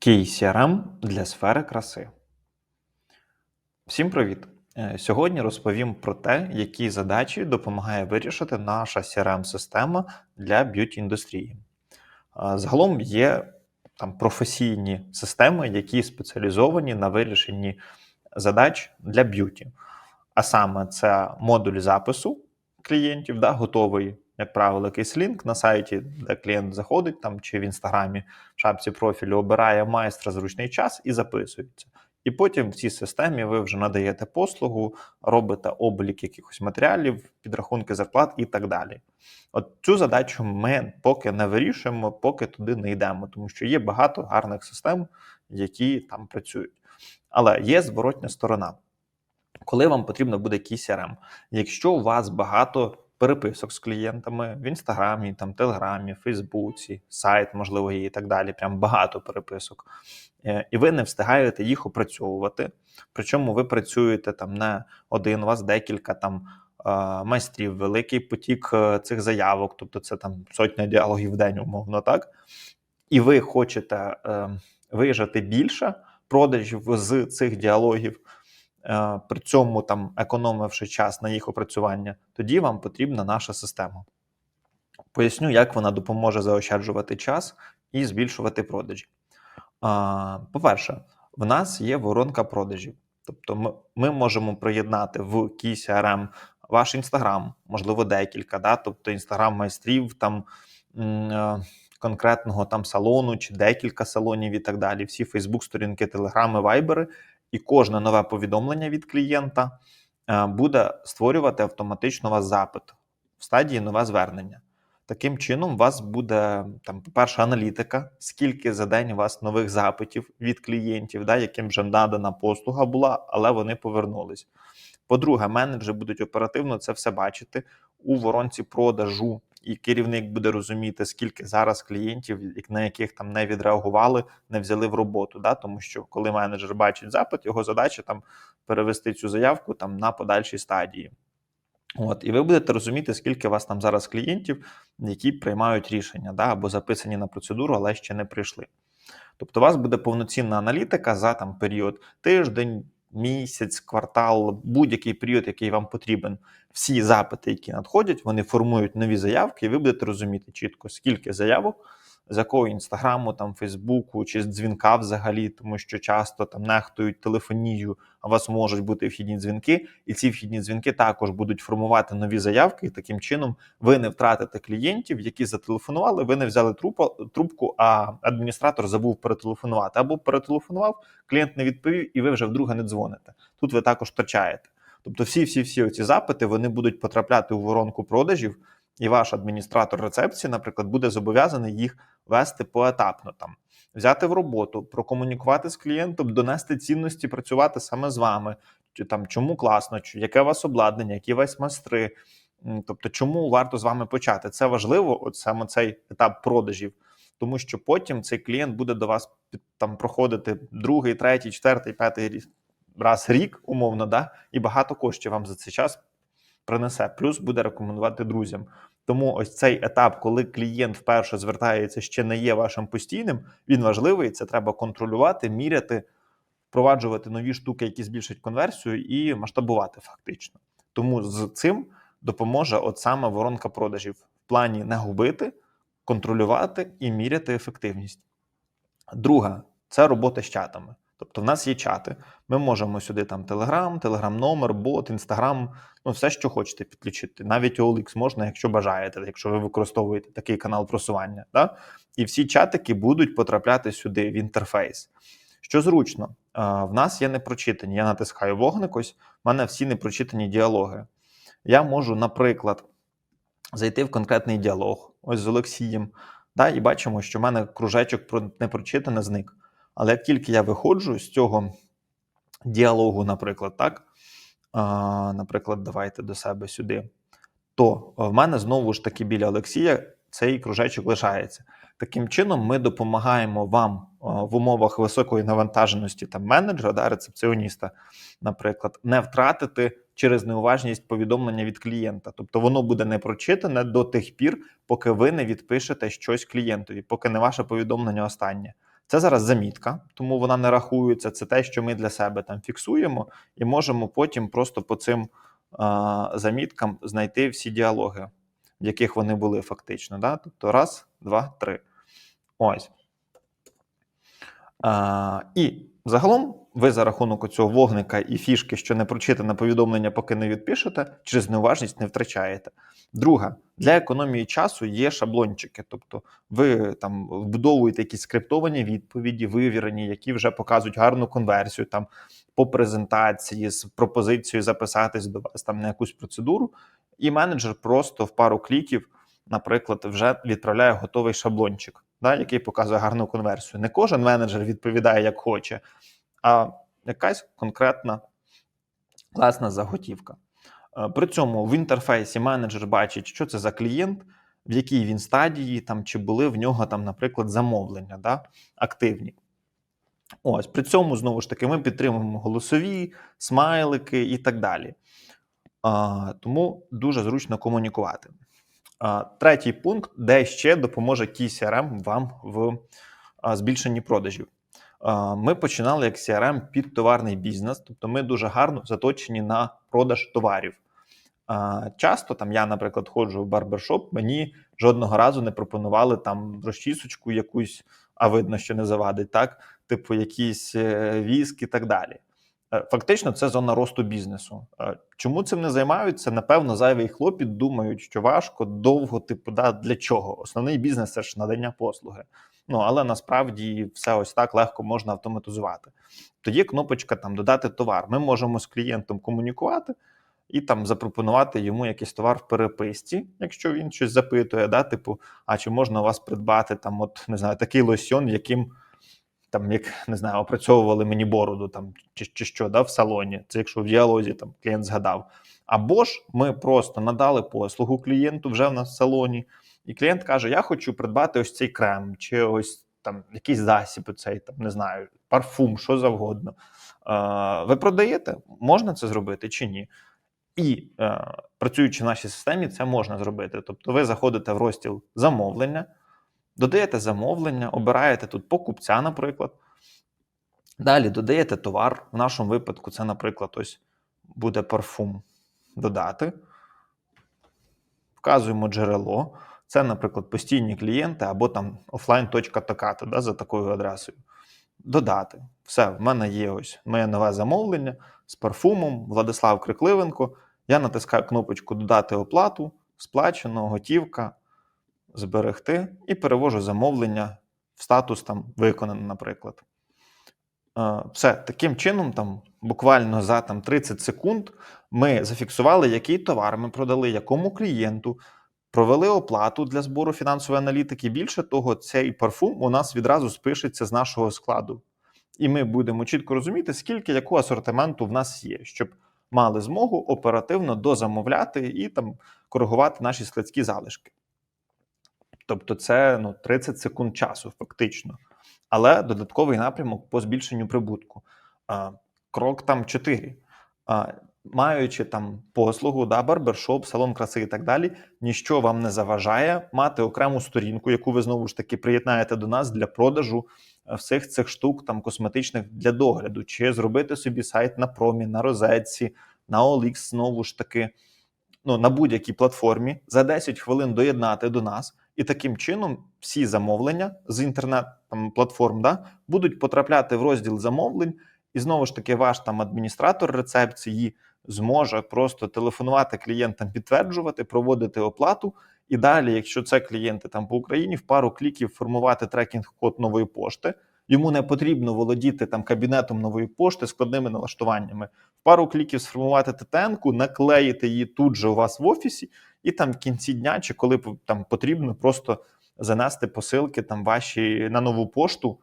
Кій CRM для сфери краси. Всім привіт! Е, Сьогодні розповім про те, які задачі допомагає вирішити наша CRM-система для б'юті індустрії. Е, Загалом є там професійні системи, які спеціалізовані на вирішенні задач для б'юті. А саме це модуль запису клієнтів, да, готовий, як правило, якийсь лінк на сайті, де клієнт заходить там чи в інстаграмі в шапці профілю, обирає майстра зручний час і записується. І потім в цій системі ви вже надаєте послугу, робите облік якихось матеріалів, підрахунки зарплат і так далі. От цю задачу ми поки не вирішуємо, поки туди не йдемо, тому що є багато гарних систем, які там працюють. Але є зворотня сторона. Коли вам потрібно буде CRM, якщо у вас багато переписок з клієнтами в інстаграмі, там Телеграмі, Фейсбуці, сайт, можливо, і так далі. Прям багато переписок, е, і ви не встигаєте їх опрацьовувати. Причому ви працюєте там не один, у вас декілька там е, майстрів, великий потік е, цих заявок, тобто це там сотня діалогів в день, умовно так. І ви хочете виїжджати більше продажів з цих діалогів. Е, при цьому там економивши час на їх опрацювання, тоді вам потрібна наша система. Поясню, як вона допоможе заощаджувати час і збільшувати продажі. По-перше, в нас є воронка продажів. Тобто, ми, ми можемо приєднати в Key CRM ваш інстаграм, можливо, декілька, да? тобто інстаграм майстрів там е, конкретного там салону чи декілька салонів і так далі. Всі Фейсбук-сторінки, телеграми, вайбери, і кожне нове повідомлення від клієнта е, буде створювати автоматично вас запит в стадії нове звернення. Таким чином, у вас буде там, по-перше, аналітика, скільки за день у вас нових запитів від клієнтів, да, яким вже надана послуга була, але вони повернулись. По-друге, менеджери будуть оперативно це все бачити у воронці продажу і керівник буде розуміти, скільки зараз клієнтів, на яких там не відреагували, не взяли в роботу. Да? Тому що коли менеджер бачить запит, його задача там перевести цю заявку там на подальшій стадії. От, і ви будете розуміти, скільки у вас там зараз клієнтів, які приймають рішення, да, або записані на процедуру, але ще не прийшли. Тобто, у вас буде повноцінна аналітика за там період тиждень, місяць, квартал, будь-який період, який вам потрібен. Всі запити, які надходять, вони формують нові заявки, і ви будете розуміти чітко, скільки заявок з якого інстаграму, там Фейсбуку чи з дзвінка взагалі, тому що часто там нехтують телефонію, а у вас можуть бути вхідні дзвінки, і ці вхідні дзвінки також будуть формувати нові заявки. І таким чином ви не втратите клієнтів, які зателефонували. Ви не взяли трубку, а адміністратор забув перетелефонувати. Або перетелефонував, клієнт не відповів, і ви вже вдруге не дзвоните. Тут ви також втрачаєте. Тобто, всі всі всі оці запити вони будуть потрапляти у воронку продажів і ваш адміністратор рецепції, наприклад, буде зобов'язаний їх вести поетапно там. Взяти в роботу, прокомунікувати з клієнтом, донести цінності, працювати саме з вами, чи там чому класно, чи яке у вас обладнання, які у вас майстри. Тобто, чому варто з вами почати? Це важливо, от саме цей етап продажів, тому що потім цей клієнт буде до вас там проходити другий, третій, четвертий, п'ятий раз рік, умовно, да, і багато коштів вам за цей час принесе, плюс буде рекомендувати друзям. Тому ось цей етап, коли клієнт вперше звертається, ще не є вашим постійним, він важливий. Це треба контролювати, міряти, впроваджувати нові штуки, які збільшать конверсію, і масштабувати фактично. Тому з цим допоможе от саме воронка продажів в плані не губити, контролювати і міряти ефективність. Друга це робота з чатами. Тобто в нас є чати. Ми можемо сюди там Telegram, Telegram номер, бот, Instagram, ну все, що хочете підключити. Навіть OLX можна, якщо бажаєте, якщо ви використовуєте такий канал просування. Да? І всі чатики будуть потрапляти сюди в інтерфейс. Що зручно, в нас є непрочитані. Я натискаю вогник, ось в мене всі непрочитані діалоги. Я можу, наприклад, зайти в конкретний діалог, ось з Олексієм, да, і бачимо, що в мене кружечок про непрочитане зник. Але як тільки я виходжу з цього діалогу, наприклад, так, наприклад, давайте до себе сюди, то в мене знову ж таки біля Олексія цей кружечок лишається. Таким чином, ми допомагаємо вам в умовах високої навантаженості там менеджера, да, рецепціоніста, наприклад, не втратити через неуважність повідомлення від клієнта. Тобто воно буде не прочитане до тих пір, поки ви не відпишете щось клієнтові, поки не ваше повідомлення останнє. Це зараз замітка, тому вона не рахується. Це те, що ми для себе там фіксуємо, і можемо потім просто по цим а, заміткам знайти всі діалоги, в яких вони були фактично. Да? Тобто раз, два, три. Ось. А, і загалом ви за рахунок цього вогника і фішки, що не прочитане повідомлення, поки не відпишете, через неуважність не втрачаєте. Друге, для економії часу є шаблончики. Тобто ви там вбудовуєте якісь скриптовані відповіді, вивірені, які вже показують гарну конверсію там по презентації з пропозицією записатись до вас там на якусь процедуру, і менеджер просто в пару кліків, наприклад, вже відправляє готовий шаблончик, да, який показує гарну конверсію. Не кожен менеджер відповідає як хоче, а якась конкретна класна заготівка. Е, При цьому в інтерфейсі менеджер бачить, що це за клієнт, в якій він стадії, там чи були в нього там, наприклад, замовлення да, активні. Ось при цьому знову ж таки ми підтримуємо голосові, смайлики і так далі. А, тому дуже зручно комунікувати. А, третій пункт, де ще допоможе KeyCRM вам в а, збільшенні продажів. Ми починали як CRM під товарний бізнес, тобто ми дуже гарно заточені на продаж товарів. Часто там я, наприклад, ходжу в барбершоп, мені жодного разу не пропонували там розчісочку якусь, а видно, що не завадить, так? Типу, якісь е, віск і так далі. Е, Фактично, це зона росту бізнесу. Е, Чому цим не займаються? Напевно, зайвий хлопіт думають, що важко, довго, типу, да, для чого? Основний бізнес це ж надання послуги. Ну але насправді все ось так легко можна автоматизувати. Тоді кнопочка там додати товар. Ми можемо з клієнтом комунікувати і там запропонувати йому якийсь товар в переписці, якщо він щось запитує, да, типу, а чи можна у вас придбати там, от не знаю, такий лосьон, яким там, як не знаю, опрацьовували мені бороду там чи, чи що да, в салоні. Це якщо в діалозі там клієнт згадав. Або ж ми просто надали послугу клієнту вже в нас в салоні, і клієнт каже: Я хочу придбати ось цей крем, чи ось там якийсь засіб, цей там не знаю, парфум, що завгодно. Е, ви продаєте? Можна це зробити чи ні? І е, працюючи в нашій системі, це можна зробити. Тобто, ви заходите в розділ замовлення, додаєте замовлення, обираєте тут покупця, наприклад. Далі додаєте товар. В нашому випадку це, наприклад, ось буде парфум додати. Вказуємо джерело. Це, наприклад, постійні клієнти або там офлайн.токато да, за такою адресою. Додати. Все, в мене є ось моє нове замовлення з парфумом Владислав Крикливенко. Я натискаю кнопочку Додати оплату, сплачено, готівка, зберегти і перевожу замовлення в статус там виконано, наприклад. Е, Все, таким чином, там буквально за там, 30 секунд ми зафіксували, який товар ми продали, якому клієнту, провели оплату для збору фінансової аналітики. Більше того, цей парфум у нас відразу спишеться з нашого складу. І ми будемо чітко розуміти, скільки якого асортименту в нас є, щоб мали змогу оперативно дозамовляти і там коригувати наші складські залишки. Тобто, це ну, 30 секунд часу, фактично. Але додатковий напрямок по збільшенню прибутку. Крок там 4. Маючи там послугу, да, барбершоп, салон краси і так далі, ніщо вам не заважає мати окрему сторінку, яку ви знову ж таки приєднаєте до нас для продажу е, всіх цих штук там косметичних для догляду, чи зробити собі сайт на промі, на розетці, на OLX, знову ж таки, ну на будь-якій платформі за 10 хвилин доєднати до нас, і таким чином всі замовлення з інтернет-платформ да, будуть потрапляти в розділ замовлень, і знову ж таки, ваш там адміністратор рецепції зможе просто телефонувати клієнтам, підтверджувати, проводити оплату. І далі, якщо це клієнти там по Україні, в пару кліків формувати трекінг-код нової пошти. Йому не потрібно володіти там кабінетом нової пошти, складними налаштуваннями. В пару кліків сформувати ТТН-ку, наклеїти її тут же у вас в офісі, і там в кінці дня, чи коли там потрібно, просто занести посилки там ваші на нову пошту.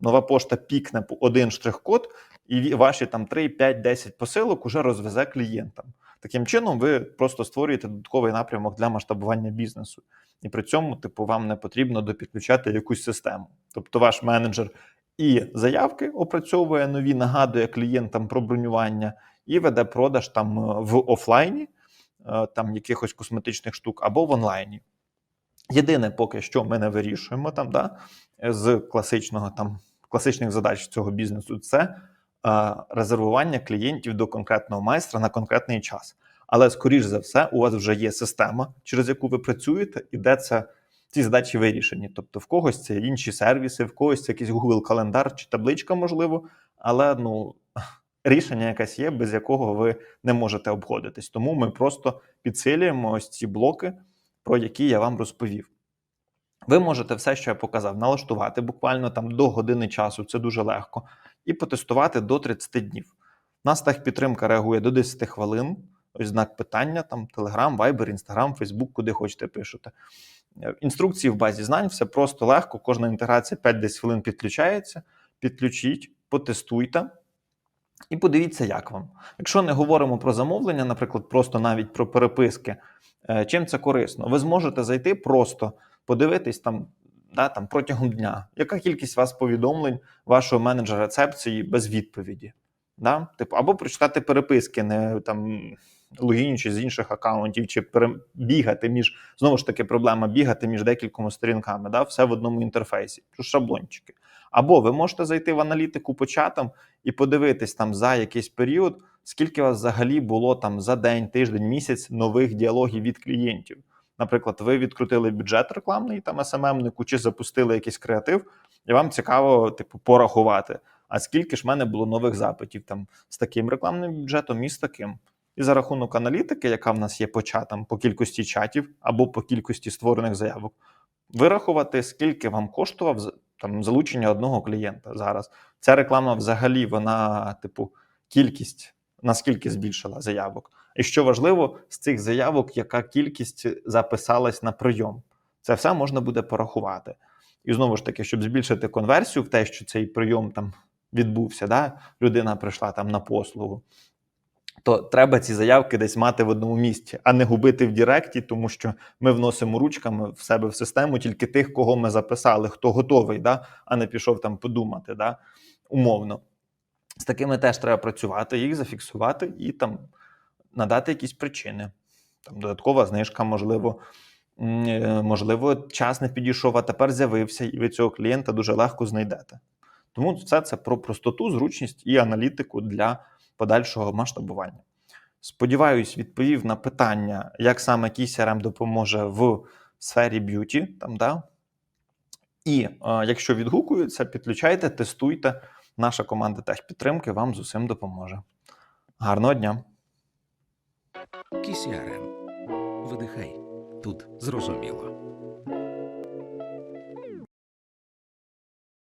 Нова пошта пікне один штрих-код, і ваші там 3, 5, 10 посилок уже розвезе клієнтам. Таким чином, ви просто створюєте додатковий напрямок для масштабування бізнесу. І при цьому, типу, вам не потрібно допідключати якусь систему. Тобто, ваш менеджер і заявки опрацьовує нові, нагадує клієнтам про бронювання, і веде продаж там в офлайні, е, там якихось косметичних штук, або в онлайні. Єдине, поки що ми не вирішуємо там, да, з класичного там класичних задач цього бізнесу, це е, резервування клієнтів до конкретного майстра на конкретний час. Але скоріш за все, у вас вже є система, через яку ви працюєте, і де це ці задачі вирішені. Тобто, в когось це інші сервіси, в когось це якийсь Google календар чи табличка, можливо, але ну. Рішення якесь є, без якого ви не можете обходитись. Тому ми просто підсилюємо ось ці блоки, про які я вам розповів. Ви можете все, що я показав, налаштувати буквально там до години часу, це дуже легко, і потестувати до 30 днів. У нас техпідтримка реагує до 10 хвилин. Ось знак питання, там Telegram, Viber, Instagram, Facebook, куди хочете пишете. Е, Інструкції в базі знань, все просто легко. Кожна інтеграція 5-10 хвилин підключається. Підключіть, потестуйте. І подивіться, як вам. Якщо не говоримо про замовлення, наприклад, просто навіть про переписки, е, чим це корисно? Ви зможете зайти просто подивитись там, да, там протягом дня, яка кількість вас повідомлень вашого менеджера рецепції без відповіді. Да? Типу, або прочитати переписки, не там логінючи з інших аккаунтів, чи бігати між знову ж таки проблема бігати між декількома сторінками, да? все в одному інтерфейсі, шаблончики. Або ви можете зайти в аналітику по чатам і подивитись там за якийсь період, скільки у вас взагалі було там за день, тиждень, місяць нових діалогів від клієнтів. Наприклад, ви відкрутили бюджет рекламний там СММнику чи запустили якийсь креатив, і вам цікаво, типу, порахувати. А скільки ж в мене було нових запитів там з таким рекламним бюджетом і з таким. І за рахунок аналітики, яка в нас є по чатам, по кількості чатів або по кількості створених заявок, вирахувати, скільки вам коштував там залучення одного клієнта зараз. Ця реклама взагалі, вона, типу, кількість наскільки збільшила заявок. І що важливо, з цих заявок, яка кількість записалась на прийом, це все можна буде порахувати. І знову ж таки, щоб збільшити конверсію в те, що цей прийом там відбувся, да? людина прийшла там на послугу, то треба ці заявки десь мати в одному місці, а не губити в Діректі, тому що ми вносимо ручками в себе в систему тільки тих, кого ми записали, хто готовий, да? а не пішов там подумати, да? умовно. З такими теж треба працювати, їх зафіксувати і там надати якісь причини. Там додаткова знижка, можливо, е, можливо, час не підійшов, а тепер з'явився, і ви цього клієнта дуже легко знайдете. Тому все це про простоту, зручність і аналітику для подальшого масштабування. Сподіваюсь, відповів на питання, як саме KeyCRM допоможе в сфері б'юті. Там, да? І е, якщо відгукується, підключайте, тестуйте. Наша команда техпідтримки вам з усім допоможе. Гарного дня! KCRM. Видихай. Тут зрозуміло.